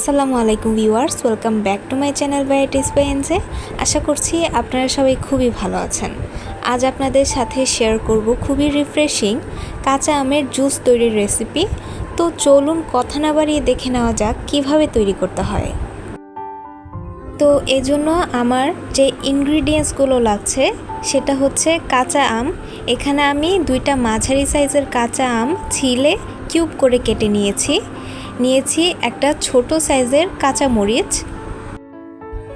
আসসালামু আলাইকুম viewers, welcome back to my channel varieties পেয়েন্সে আশা করছি আপনারা সবাই খুবই ভালো আছেন। আজ আপনাদের সাথে শেয়ার করব খুবই রিফ্রেশিং কাঁচা আমের জুস তৈরির রেসিপি তো চলুন কথা না বাড়িয়ে দেখে নেওয়া যাক কীভাবে তৈরি করতে হয়। তো এজন্য আমার যে ইনগ্রিডিয়েন্টসগুলো লাগছে, সেটা হচ্ছে কাঁচা আম। এখানে আমি দুইটা মাঝারি সাইজের কাঁচা আম ছিলে কিউব করে কেটে নিয়েছি। নিয়েছি একটা ছোট সাইজের কাঁচা মরিচ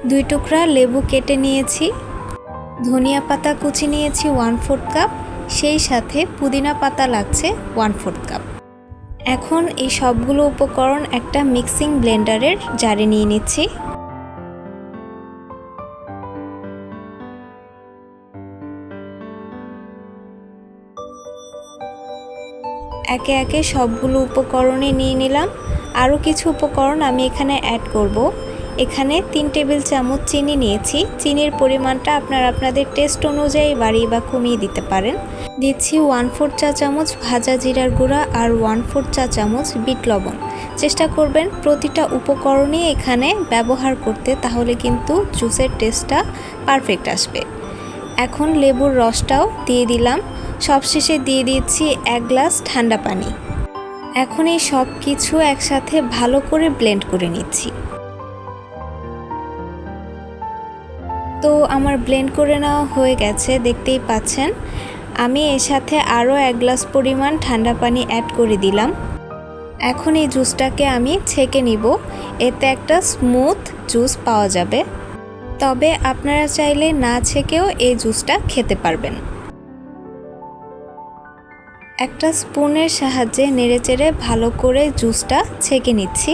দুই টুকরা লেবু কেটে নিয়েছি। ধনিয়া পাতা কুচি নিয়েছি ওয়ান ফোর্থ কাপ। সেই সাথে পুদিনা পাতা লাগছে ওয়ান ফোর্থ কাপ। এখন এই সবগুলো উপকরণ একটা মিক্সিং ব্লেন্ডারের জারে নিয়ে নিচ্ছি। একে একে সবগুলো উপকরণে নিয়ে নিলাম। আরও কিছু উপকরণ আমি এখানে অ্যাড করব। এখানে তিন টেবিল চামচ চিনি নিয়েছি। চিনির পরিমাণটা আপনারা আপনাদের টেস্ট অনুযায়ী বাড়িয়ে বা কমিয়ে দিতে পারেন। দিচ্ছি ওয়ান ফোর চা চামচ ভাজা জিরার গুঁড়া আর ওয়ান ফোর চা চামচ বিট লবণ। চেষ্টা করবেন প্রতিটা উপকরণই এখানে ব্যবহার করতে, তাহলে কিন্তু জুসের টেস্টটা পারফেক্ট আসবে। এখন লেবুর রসটাও দিয়ে দিলাম। সবশেষে দিয়ে দিচ্ছি এক গ্লাস ঠান্ডা পানি। এখন এই সব কিছু একসাথে ভালো করে ব্লেন্ড করে নিচ্ছি। তো আমার ব্লেন্ড করে নেওয়া হয়ে গেছে, দেখতেই পাচ্ছেন। আমি এর সাথে আরও এক গ্লাস পরিমাণ ঠান্ডা পানি অ্যাড করে দিলাম। এখন এই জুসটাকে আমি ছেঁকে নিব। এতে একটা স্মুথ জুস পাওয়া যাবে। তবে আপনারা চাইলে না ছেঁকেও এই জুসটা খেতে পারবেন। একটা স্পুনের সাহায্যে নেড়েচেড়ে ভালো করে জুসটা ছেঁকে নিচ্ছি।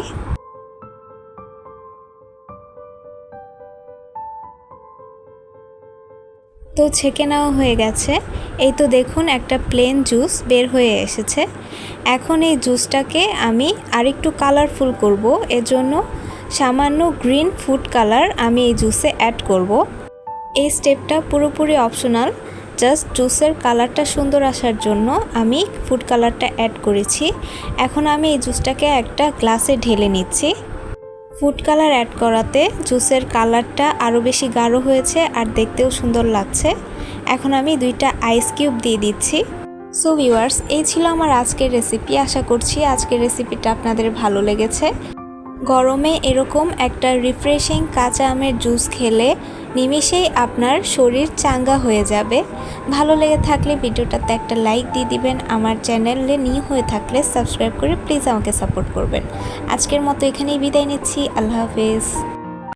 তো ছেঁকে নেওয়া হয়ে গেছে। এই তো দেখুন একটা প্লেন জুস বের হয়ে এসেছে। এখন এই জুসটাকে আমি আরেকটু কালারফুল করব। এজন্য সামান্য গ্রিন ফুড কালার আমি এই জুসে অ্যাড করব। এই স্টেপটা পুরোপুরি অপশনাল জাস্ট জুসের কালারটা সুন্দর আসার জন্য আমি ফুড কালারটা অ্যাড করেছি। এখন আমি এই জুসটাকে একটা গ্লাসে ঢেলে নিচ্ছি। ফুড কালার অ্যাড করাতে জুসের কালারটা আরও বেশি গাঢ় হয়েছে আর দেখতেও সুন্দর লাগছে। এখন আমি দুইটা আইস কিউব দিয়ে দিচ্ছি। সো ভিউয়ার্স, এই ছিল আমার আজকের রেসিপি। আশা করছি আজকের রেসিপিটা আপনাদের ভালো লেগেছে। গরমে এরকম একটা রিফ্রেশিং কাঁচা আমের জুস খেলে নিমিষেই আপনার শরীর চাঙ্গা হয়ে যাবে। ভালো লেগে থাকলে ভিডিওটাতে একটা লাইক দিয়ে দিবেন। আমার চ্যানেলে নিউ হয়ে থাকলে সাবস্ক্রাইব করে প্লিজ আমাকে সাপোর্ট করবেন। আজকের মতো এখানেই বিদায় নিচ্ছি। আল্লাহ হাফেজ।